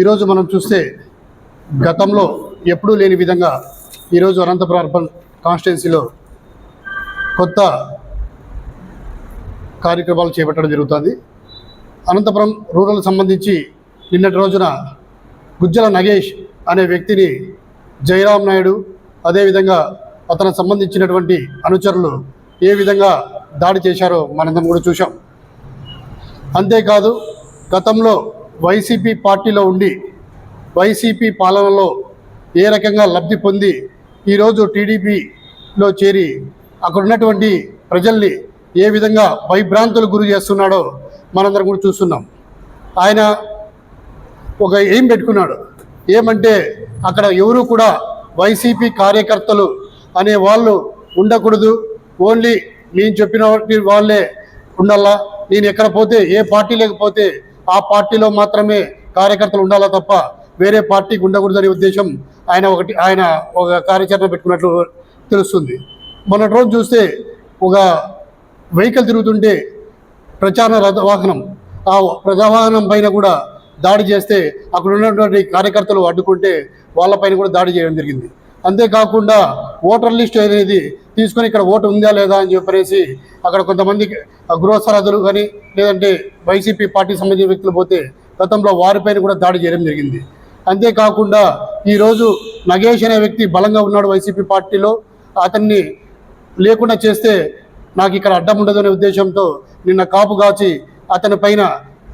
ఈరోజు మనం చూస్తే గతంలో ఎప్పుడూ లేని విధంగా ఈరోజు అనంతపురం అర్బన్ కాన్స్టిట్యున్సీలో కొత్త కార్యక్రమాలు చేపట్టడం జరుగుతుంది. అనంతపురం రూరల్ సంబంధించి నిన్నటి రోజున గుజ్జల నగేష్ అనే వ్యక్తిని జయరాం నాయుడు అదేవిధంగా అతనికి సంబంధించినటువంటి అనుచరులు ఏ విధంగా దాడి చేశారో మనందరం కూడా చూసాం అంతేకాదు గతంలో వైసీపీ పార్టీలో ఉండి వైసీపీ పాలనలో ఏ రకంగా లబ్ధి పొంది ఈరోజు టీడీపీలో చేరి అక్కడ ఉన్నటువంటి ప్రజల్ని ఏ విధంగా భయభ్రాంతులు గురి చేస్తున్నాడో మనందరం కూడా చూస్తున్నాం. ఆయన ఒక ఏం పెట్టుకున్నాడు. ఏమంటే అక్కడ ఎవరు కూడా వైసీపీ కార్యకర్తలు అనే వాళ్ళు ఉండకూడదు. ఓన్లీ నేను చెప్పిన వాళ్ళే ఉండాలా? నేను ఎక్కడ పోతే ఏ పార్టీ లేకపోతే ఆ పార్టీలో మాత్రమే కార్యకర్తలు ఉండాలా తప్ప వేరే పార్టీకి ఉండకూడదనే ఉద్దేశం ఆయన ఒకటి ఆయన ఒక కార్యాచరణ పెట్టుకున్నట్లు తెలుస్తుంది. మొన్నటి రోజు చూస్తే ఒక వెహికల్ తిరుగుతుంటే ప్రచార రథ వాహనం ఆ ప్రజావాహనం పైన కూడా దాడి చేస్తే అక్కడ ఉన్నటువంటి కార్యకర్తలు అడ్డుకుంటే వాళ్ళపైన కూడా దాడి చేయడం జరిగింది. అంతేకాకుండా ఓటర్ లిస్ట్ అనేది తీసుకొని ఇక్కడ ఓటు ఉందా లేదా అని చెప్పేసి అక్కడ కొంతమంది గృహ సరహదులు కానీ లేదంటే వైసీపీ పార్టీకి సంబంధించిన వ్యక్తులు పోతే గతంలో వారిపైన కూడా దాడి చేయడం జరిగింది. అంతేకాకుండా ఈరోజు నగేష్ అనే వ్యక్తి బలంగా ఉన్నాడు వైసీపీ పార్టీలో. అతన్ని లేకుండా చేస్తే నాకు ఇక్కడ అడ్డం ఉండదనే ఉద్దేశంతో నిన్న కాపు కాచి అతని పైన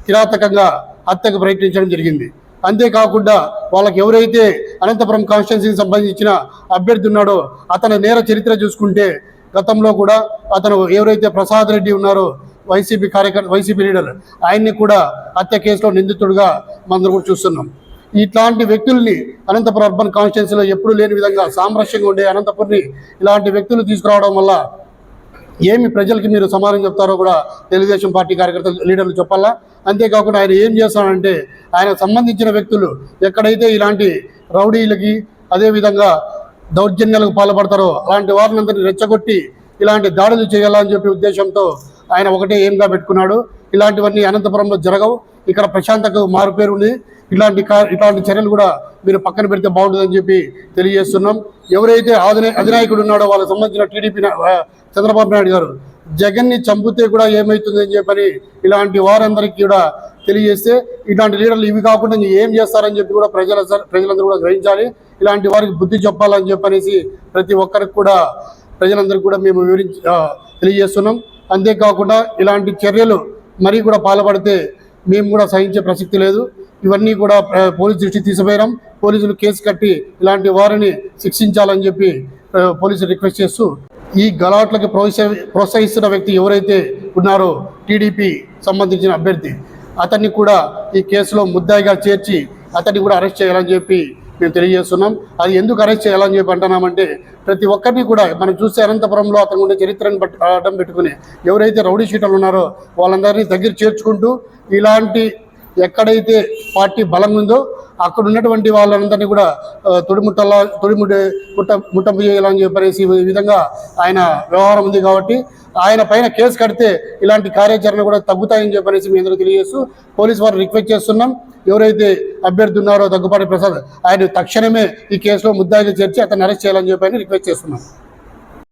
కిరాతకంగా హత్యకు ప్రయత్నించడం జరిగింది. అంతేకాకుండా వాళ్ళకి ఎవరైతే అనంతపురం కాన్స్టిట్యున్సీకి సంబంధించిన అభ్యర్థి ఉన్నాడో అతని నేర చరిత్ర చూసుకుంటే గతంలో కూడా అతను ఎవరైతే ప్రసాద్ రెడ్డి ఉన్నారో వైసీపీ కార్యకర్త వైసీపీ లీడర్ ఆయన్ని కూడా హత్య కేసులో నిందితుడుగా మనందరం కూడా చూస్తున్నాం. ఇట్లాంటి వ్యక్తుల్ని అనంతపురం అర్బన్ కాన్స్టిట్యున్సీలో ఎప్పుడూ లేని విధంగా సామరస్యంగా ఉండే అనంతపురిని ఇలాంటి వ్యక్తులు తీసుకురావడం వల్ల ఏమి ప్రజలకి మీరు సమాధానం చెప్తారో కూడా తెలుగుదేశం పార్టీ కార్యకర్తలు లీడర్లు చెప్పాలా? అంతేకాకుండా ఆయన ఏం చేస్తానంటే ఆయనకు సంబంధించిన వ్యక్తులు ఎక్కడైతే ఇలాంటి రౌడీలకి అదేవిధంగా దౌర్జన్యాలకు పాల్పడతారో అలాంటి వారిని అందరినీ రెచ్చగొట్టి ఇలాంటి దాడులు చేయాలని చెప్పి ఉద్దేశంతో ఆయన ఒకటే ఏంగా పెట్టుకున్నాడు. ఇలాంటివన్నీ అనంతపురంలో జరగవు. ఇక్కడ ప్రశాంతకు మారు పేరు ఉంది ఇలాంటి ఇలాంటి చర్యలు కూడా మీరు పక్కన పెడితే బాగుంటుందని చెప్పి తెలియజేస్తున్నాం. ఎవరైతే అధినాయకుడు ఉన్నాడో వాళ్ళకి సంబంధించిన టీడీపీ చంద్రబాబు నాయుడు గారు జగన్ని చంపితే కూడా ఏమవుతుందని చెప్పని ఇలాంటి వారందరికీ కూడా తెలియజేస్తే ఇలాంటి లీడర్లు ఇవి కాకుండా ఏం చేస్తారని చెప్పి కూడా ప్రజల ప్రజలందరూ కూడా గ్రహించాలి. ఇలాంటి వారికి బుద్ధి చెప్పాలని చెప్పనేసి ప్రతి ఒక్కరికి కూడా ప్రజలందరికీ కూడా మేము వివరించి తెలియజేస్తున్నాం. అంతేకాకుండా ఇలాంటి చర్యలు మరీ కూడా పాల్పడితే మేము కూడా సహించే ప్రసక్తి లేదు. ఇవన్నీ కూడా పోలీసు దృష్టికి తీసుకుపోయాం పోలీసులు కేసు కట్టి ఇలాంటి వారిని శిక్షించాలని చెప్పి పోలీసులు రిక్వెస్ట్ చేస్తూ ఈ గలాట్లకి ప్రోత్సహి ప్రోత్సహిస్తున్న వ్యక్తి ఎవరైతే ఉన్నారో టీడీపీ సంబంధించిన అభ్యర్థి అతన్ని కూడా ఈ కేసులో ముద్దాయిగా చేర్చి అతన్ని కూడా అరెస్ట్ చేయాలని చెప్పి మేము తెలియజేస్తున్నాం. అది ఎందుకు అరెస్ట్ చేయాలని చెప్పి అంటున్నామంటే ప్రతి ఒక్కరిని కూడా మనం చూస్తే అనంతపురంలో అతను ఉండే చరిత్రను బట్టి అడ్డం పెట్టుకుని ఎవరైతే రౌడీ షీటర్లు ఉన్నారో వాళ్ళందరినీ దగ్గర చేర్చుకుంటూ ఇలాంటి ఎక్కడైతే పార్టీ బలం ఉందో అక్కడ ఉన్నటువంటి వాళ్ళందరినీ కూడా తొడిముట్టలా తొడిముడి ముట్ట ముట్టంపు చేయాలని చెప్పేసి ఈ విధంగా ఆయన వ్యవహారం ఉంది కాబట్టి ఆయన పైన కేసు కడితే ఇలాంటి కార్యాచరణ కూడా తగ్గుతాయని చెప్పేసి మీ అందరూ తెలియజేస్తూ పోలీసు వారు రిక్వెస్ట్ చేస్తున్నాం. ఎవరైతే అభ్యర్థి ఉన్నారో దగ్గుపాటి ప్రసాద్ ఆయన తక్షణమే ఈ కేసులో ముద్దాయిగా చేర్చి అతన్ని అరెస్ట్ చేయాలని చెప్పని రిక్వెస్ట్ చేస్తున్నాం.